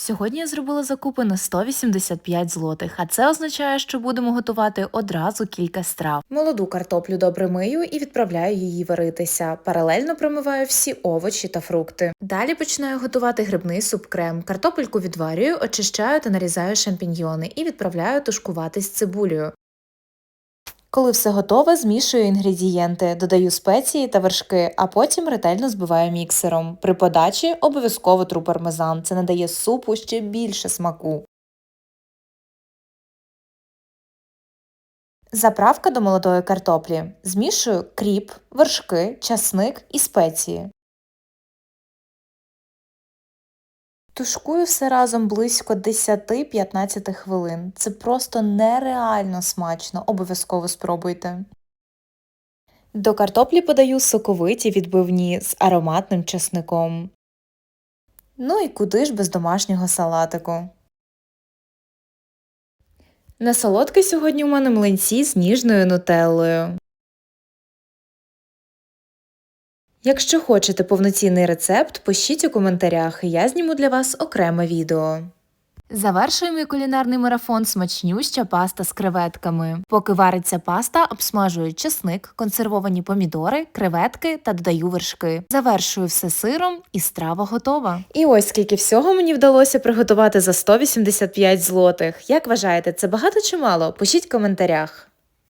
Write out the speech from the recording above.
Сьогодні я зробила закупи на 185 злотих, а це означає, що будемо готувати одразу кілька страв. Молоду картоплю добре мию і відправляю її варитися. Паралельно промиваю всі овочі та фрукти. Далі починаю готувати грибний суп-крем. Картопельку відварюю, очищаю та нарізаю шампіньйони і відправляю тушкувати з цибулею. Коли все готове, змішую інгредієнти, додаю спеції та вершки, а потім ретельно збиваю міксером. При подачі обов'язково тру пармезан. Це надає супу ще більше смаку. Заправка до молодої картоплі. Змішую кріп, вершки, часник і спеції. Тушкую все разом близько 10-15 хвилин. Це просто нереально смачно, обов'язково спробуйте. До картоплі подаю соковиті відбивні з ароматним часником. Ну і куди ж без домашнього салатику. На солодке сьогодні у мене млинці з ніжною нутеллою. Якщо хочете повноцінний рецепт, пишіть у коментарях, я зніму для вас окреме відео. Завершує мій кулінарний марафон смачнюща паста з креветками. Поки вариться паста, обсмажую чесник, консервовані помідори, креветки та додаю вершки. Завершую все сиром і страва готова. І ось скільки всього мені вдалося приготувати за 185 злотих. Як вважаєте, це багато чи мало? Пишіть в коментарях.